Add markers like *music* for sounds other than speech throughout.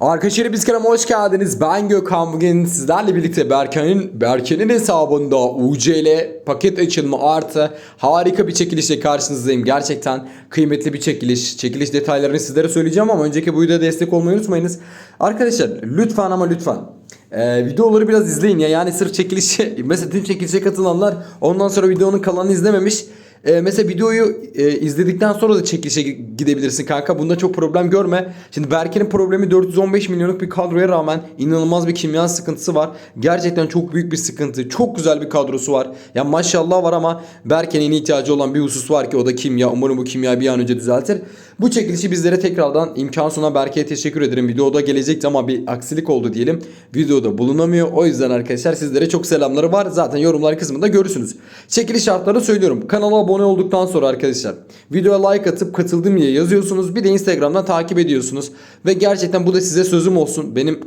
Arkadaşlar biz hoş geldiniz. Ben Gökhan. Bugün sizlerle birlikte Berkan'ın Berkan'ın hesabında UCL paket açılımı artı harika bir çekilişle karşınızdayım. Gerçekten kıymetli bir çekiliş. Çekiliş detaylarını sizlere söyleyeceğim ama önceki bu videoya destek olmayı unutmayınız. Arkadaşlar lütfen ama lütfen ee, videoları biraz izleyin ya yani sırf çekilişe *laughs* mesela tüm çekilişe katılanlar ondan sonra videonun kalanını izlememiş. Ee, mesela videoyu e, izledikten sonra da çekilişe gidebilirsin kanka. Bunda çok problem görme. Şimdi Berke'nin problemi 415 milyonluk bir kadroya rağmen inanılmaz bir kimya sıkıntısı var. Gerçekten çok büyük bir sıkıntı. Çok güzel bir kadrosu var. Ya maşallah var ama Berke'nin ihtiyacı olan bir husus var ki o da kimya. Umarım bu kimya bir an önce düzeltir. Bu çekilişi bizlere tekrardan imkan sunan Berke'ye teşekkür ederim. Videoda gelecekti ama bir aksilik oldu diyelim. Videoda bulunamıyor. O yüzden arkadaşlar sizlere çok selamları var. Zaten yorumlar kısmında görürsünüz. Çekiliş şartlarını söylüyorum. Kanala abone olduktan sonra arkadaşlar videoya like atıp katıldım diye yazıyorsunuz. Bir de Instagram'dan takip ediyorsunuz. Ve gerçekten bu da size sözüm olsun. Benim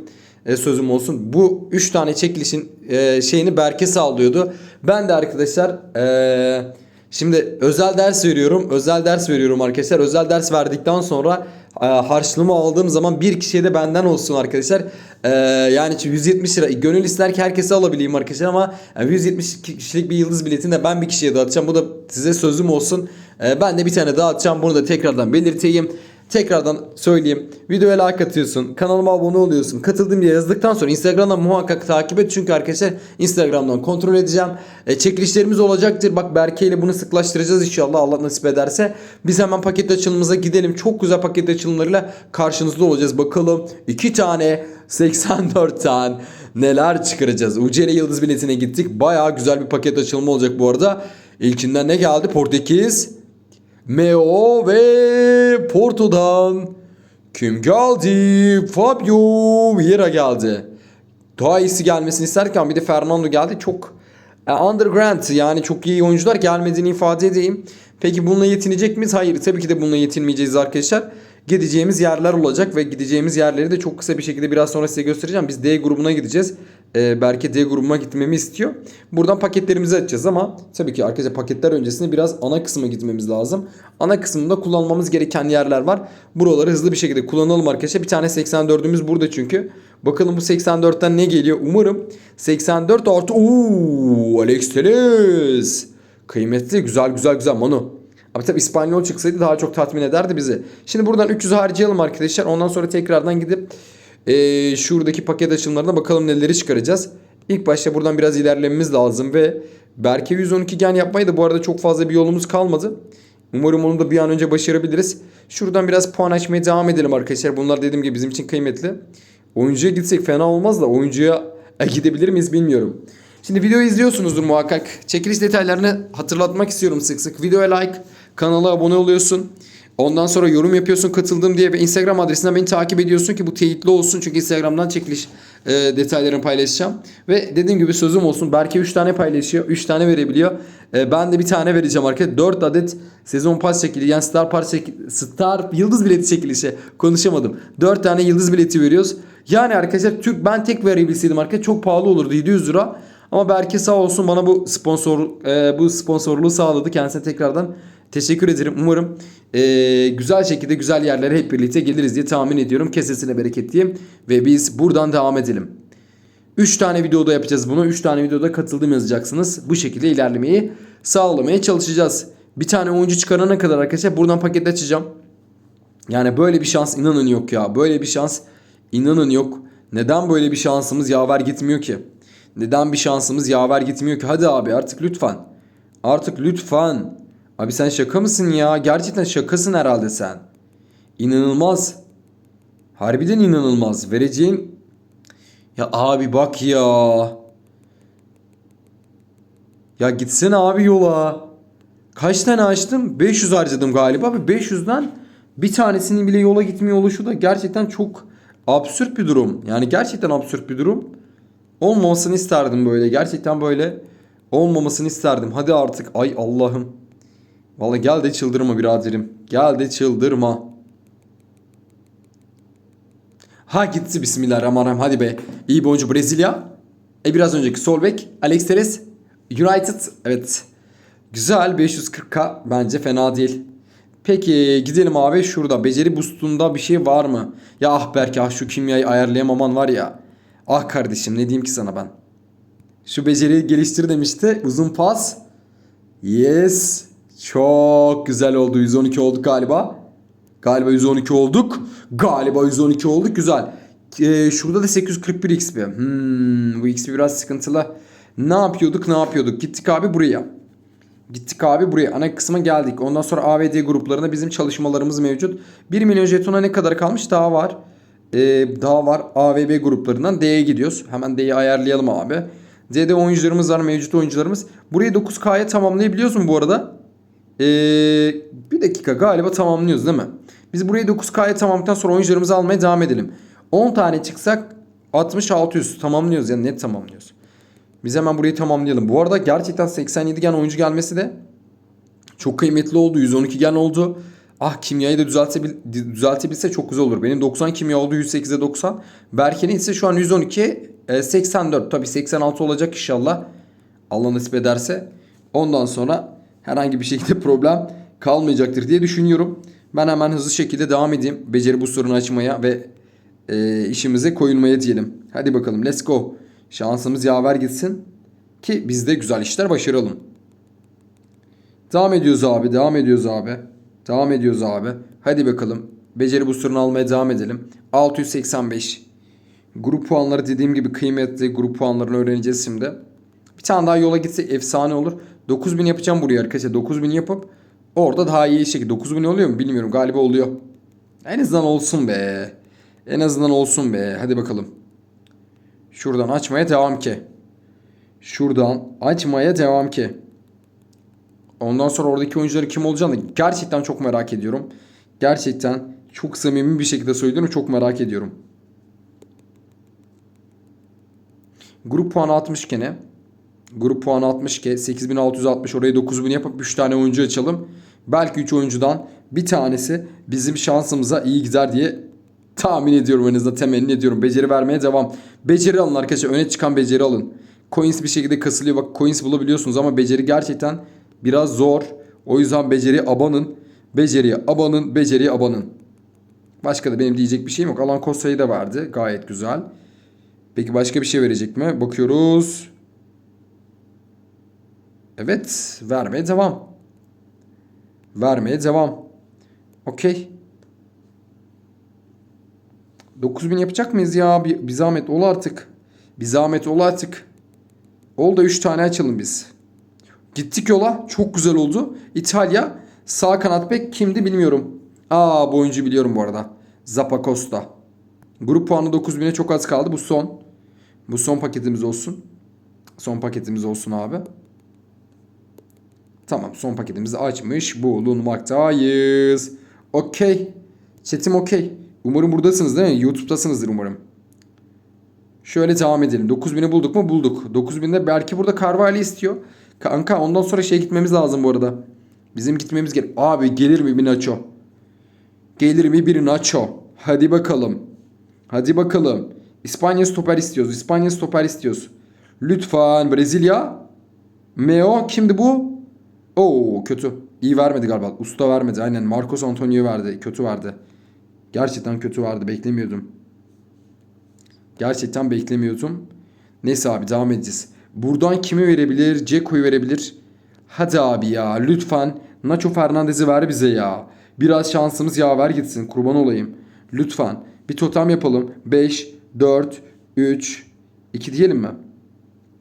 e, sözüm olsun. Bu 3 tane çekilişin e, şeyini Berke sağlıyordu. Ben de arkadaşlar e, şimdi özel ders veriyorum. Özel ders veriyorum arkadaşlar. Özel ders verdikten sonra e, harçlığımı aldığım zaman bir kişiye de benden olsun arkadaşlar. E, yani 170 lira. Gönül ister ki herkese alabileyim arkadaşlar ama yani 170 kişilik bir yıldız biletini de ben bir kişiye dağıtacağım. Bu da size sözüm olsun. E, ben de bir tane dağıtacağım. Bunu da tekrardan belirteyim. Tekrardan söyleyeyim. Videoya like atıyorsun. Kanalıma abone oluyorsun. Katıldım diye yazdıktan sonra Instagram'dan muhakkak takip et. Çünkü arkadaşlar Instagram'dan kontrol edeceğim. E, çekilişlerimiz olacaktır. Bak Berke ile bunu sıklaştıracağız inşallah Allah nasip ederse. Biz hemen paket açılımımıza gidelim. Çok güzel paket açılımlarıyla karşınızda olacağız. Bakalım iki tane 84 tane neler çıkaracağız. UCL Yıldız biletine gittik. Baya güzel bir paket açılımı olacak bu arada. İlkinden ne geldi? Portekiz. Meo ve Porto'dan kim geldi? Fabio Vieira geldi. Daha iyisi gelmesini isterken bir de Fernando geldi. Çok e, underground yani çok iyi oyuncular gelmediğini ifade edeyim. Peki bununla yetinecek miyiz? Hayır tabii ki de bununla yetinmeyeceğiz arkadaşlar. Gideceğimiz yerler olacak ve gideceğimiz yerleri de çok kısa bir şekilde biraz sonra size göstereceğim. Biz D grubuna gideceğiz. Ee, Berke D grubuna gitmemi istiyor. Buradan paketlerimizi açacağız ama tabii ki arkadaşlar paketler öncesinde biraz ana kısma gitmemiz lazım. Ana kısmında kullanmamız gereken yerler var. Buraları hızlı bir şekilde kullanalım arkadaşlar. Bir tane 84'ümüz burada çünkü. Bakalım bu 84'ten ne geliyor? Umarım 84 artı ooo Alex Telles. Kıymetli güzel güzel güzel Manu. Abi tabi İspanyol çıksaydı daha çok tatmin ederdi bizi. Şimdi buradan 300 harcayalım arkadaşlar. Ondan sonra tekrardan gidip ee, şuradaki paket açılımlarına bakalım neleri çıkaracağız. İlk başta buradan biraz ilerlememiz lazım ve Berke 112 gen yapmayı da bu arada çok fazla bir yolumuz kalmadı. Umarım onu da bir an önce başarabiliriz. Şuradan biraz puan açmaya devam edelim arkadaşlar. Bunlar dediğim gibi bizim için kıymetli. Oyuncuya gitsek fena olmaz da oyuncuya e, *laughs* gidebilir miyiz bilmiyorum. Şimdi videoyu izliyorsunuzdur muhakkak. Çekiliş detaylarını hatırlatmak istiyorum sık sık. Videoya like, kanala abone oluyorsun. Ondan sonra yorum yapıyorsun katıldım diye ve Instagram adresinden beni takip ediyorsun ki bu teyitli olsun. Çünkü Instagram'dan çekiliş e, detaylarını paylaşacağım. Ve dediğim gibi sözüm olsun. Belki 3 tane paylaşıyor. 3 tane verebiliyor. E, ben de bir tane vereceğim arkadaşlar. 4 adet sezon pas çekili yani Star Pass çekili, Star yıldız bileti çekilişi. Konuşamadım. 4 tane yıldız bileti veriyoruz. Yani arkadaşlar Türk ben tek verebilseydim arkadaşlar çok pahalı olurdu 700 lira. Ama Berke sağ olsun bana bu sponsor e, bu sponsorluğu sağladı. Kendisine tekrardan teşekkür ederim. Umarım e, güzel şekilde güzel yerlere hep birlikte geliriz diye tahmin ediyorum. Kesesine bereket diyeyim. Ve biz buradan devam edelim. 3 tane videoda yapacağız bunu. 3 tane videoda katıldım yazacaksınız. Bu şekilde ilerlemeyi sağlamaya çalışacağız. Bir tane oyuncu çıkarana kadar arkadaşlar buradan paket açacağım. Yani böyle bir şans inanın yok ya. Böyle bir şans inanın yok. Neden böyle bir şansımız yaver gitmiyor ki? Neden bir şansımız yaver gitmiyor ki? Hadi abi artık lütfen. Artık lütfen. Abi sen şaka mısın ya? Gerçekten şakasın herhalde sen. İnanılmaz. Harbiden inanılmaz. Vereceğin... Ya abi bak ya. Ya gitsene abi yola. Kaç tane açtım? 500 harcadım galiba. Abi 500'den bir tanesinin bile yola gitmiyor oluşu da gerçekten çok absürt bir durum. Yani gerçekten absürt bir durum. Olmamasını isterdim böyle. Gerçekten böyle olmamasını isterdim. Hadi artık. Ay Allah'ım. Vallahi gel de çıldırma biraderim. Gel de çıldırma. Ha gitti bismillahirrahmanirrahim. Hadi be. İyi bir oyuncu Brezilya. E biraz önceki sol bek Alex Telles United. Evet. Güzel 540k bence fena değil. Peki gidelim abi şurada. Beceri boostunda bir şey var mı? Ya ah Berk ah şu kimyayı ayarlayamaman var ya. Ah kardeşim ne diyeyim ki sana ben. Şu beceriyi geliştir demişti. Uzun pas. Yes. Çok güzel oldu. 112 olduk galiba. Galiba 112 olduk. Galiba 112 olduk. Güzel. Ee, şurada da 841 XP. Hmm, bu XP biraz sıkıntılı. Ne yapıyorduk ne yapıyorduk? Gittik abi buraya. Gittik abi buraya. Ana kısma geldik. Ondan sonra AVD gruplarında bizim çalışmalarımız mevcut. 1 milyon jetona ne kadar kalmış? Daha var. Ee, daha var. AVB gruplarından D'ye gidiyoruz. Hemen D'yi ayarlayalım abi. D'de oyuncularımız var. Mevcut oyuncularımız. Burayı 9K'ya tamamlayabiliyoruz mu bu arada? Ee, bir dakika galiba tamamlıyoruz değil mi? Biz burayı 9K'ya tamamladıktan sonra oyuncularımızı almaya devam edelim. 10 tane çıksak 60-600 tamamlıyoruz yani net tamamlıyoruz. Biz hemen burayı tamamlayalım. Bu arada gerçekten 87 gen oyuncu gelmesi de çok kıymetli oldu. 112 gen oldu. Ah kimyayı da düzeltebil düzeltebilse çok güzel olur. Benim 90 kimya oldu 108'e 90. Berke'nin ise şu an 112 e, 84. Tabii 86 olacak inşallah. Allah nasip ederse. Ondan sonra herhangi bir şekilde problem kalmayacaktır diye düşünüyorum. Ben hemen hızlı şekilde devam edeyim. Beceri bu sorunu açmaya ve e, işimize koyulmaya diyelim. Hadi bakalım let's go. Şansımız yaver gitsin ki biz de güzel işler başaralım. Devam ediyoruz abi, devam ediyoruz abi. Devam ediyoruz abi. Hadi bakalım. Beceri booster'ını almaya devam edelim. 685. Grup puanları dediğim gibi kıymetli. Grup puanlarını öğreneceğiz şimdi. Bir tane daha yola gitsek efsane olur. 9000 yapacağım buraya arkadaşlar. 9000 yapıp orada daha iyi şekilde. 9000 oluyor mu bilmiyorum. Galiba oluyor. En azından olsun be. En azından olsun be. Hadi bakalım. Şuradan açmaya devam ki. Şuradan açmaya devam ki. Ondan sonra oradaki oyuncuları kim olacağını gerçekten çok merak ediyorum. Gerçekten çok samimi bir şekilde söylüyorum. Çok merak ediyorum. Grup puanı 60 gene. Grup puanı 60 ke 8660 oraya 9000 yapıp 3 tane oyuncu açalım. Belki 3 oyuncudan bir tanesi bizim şansımıza iyi gider diye tahmin ediyorum en azından temenni ediyorum. Beceri vermeye devam. Beceri alın arkadaşlar. Öne çıkan beceri alın. Coins bir şekilde kasılıyor. Bak coins bulabiliyorsunuz ama beceri gerçekten biraz zor. O yüzden beceri abanın. Beceriye abanın. Beceriye abanın. Başka da benim diyecek bir şeyim yok. Alan Kosta'yı da verdi. Gayet güzel. Peki başka bir şey verecek mi? Bakıyoruz. Evet. Vermeye devam. Vermeye devam. Okey. 9000 yapacak mıyız ya? Bir, bir zahmet ol artık. Bir zahmet ol artık. Ol da 3 tane açalım biz. Gittik yola. Çok güzel oldu. İtalya. Sağ kanat bek kimdi bilmiyorum. Aa bu oyuncu biliyorum bu arada. Zappa Costa. Grup puanı 9000'e çok az kaldı. Bu son. Bu son paketimiz olsun. Son paketimiz olsun abi. Tamam son paketimizi açmış bulunmaktayız. Okey. Chatim okey. Umarım buradasınız değil mi? YouTube'dasınızdır umarım. Şöyle devam edelim. 9000'i bulduk mu? Bulduk. 9000'de belki burada Carvalho istiyor. Kanka ondan sonra şey gitmemiz lazım bu arada. Bizim gitmemiz gerek. Abi gelir mi bir Nacho? Gelir mi bir Nacho? Hadi bakalım. Hadi bakalım. İspanya stoper istiyoruz. İspanya stoper istiyoruz. Lütfen Brezilya. Meo kimdi bu? Oo kötü. İyi vermedi galiba. Usta vermedi. Aynen Marcos Antonio verdi. Kötü verdi. Gerçekten kötü vardı. Beklemiyordum. Gerçekten beklemiyordum. Neyse abi devam edeceğiz. Buradan kimi verebilir? Ceko'yu verebilir. Hadi abi ya lütfen Nacho Fernandez'i ver bize ya. Biraz şansımız yaver gitsin kurban olayım. Lütfen bir totem yapalım. 5, 4, 3, 2 diyelim mi?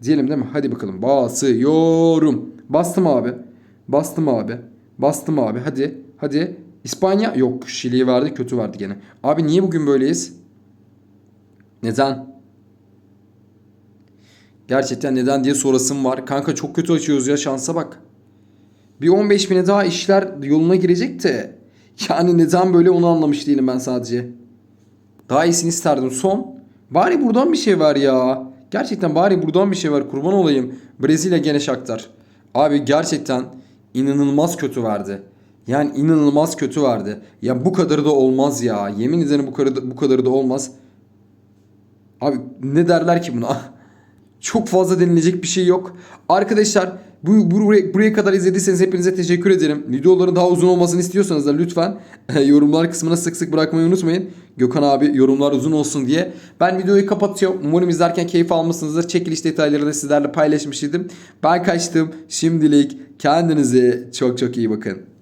Diyelim değil mi? Hadi bakalım. Basıyorum. Bastım abi. Bastım abi. Bastım abi. Hadi. Hadi. İspanya yok. Şili'yi verdi. Kötü verdi gene. Abi niye bugün böyleyiz? Neden? Gerçekten neden diye sorasım var. Kanka çok kötü açıyoruz ya şansa bak. Bir 15 bine daha işler yoluna girecek de. Yani neden böyle onu anlamış değilim ben sadece. Daha iyisini isterdim. Son. Bari buradan bir şey var ya. Gerçekten bari buradan bir şey var. Kurban olayım. Brezilya gene Shakhtar. Abi gerçekten inanılmaz kötü verdi. Yani inanılmaz kötü verdi. Ya bu kadarı da olmaz ya. Yemin ederim bu kadarı da, bu kadarı da olmaz. Abi ne derler ki buna? *laughs* Çok fazla denilecek bir şey yok. Arkadaşlar bu, buraya, buraya kadar izlediyseniz hepinize teşekkür ederim. Videoların daha uzun olmasını istiyorsanız da lütfen *laughs* yorumlar kısmına sık sık bırakmayı unutmayın. Gökhan abi yorumlar uzun olsun diye. Ben videoyu kapatıyorum. Umarım izlerken keyif almışsınızdır. Çekiliş detaylarını sizlerle paylaşmış idim. Ben kaçtım. Şimdilik kendinize çok çok iyi bakın.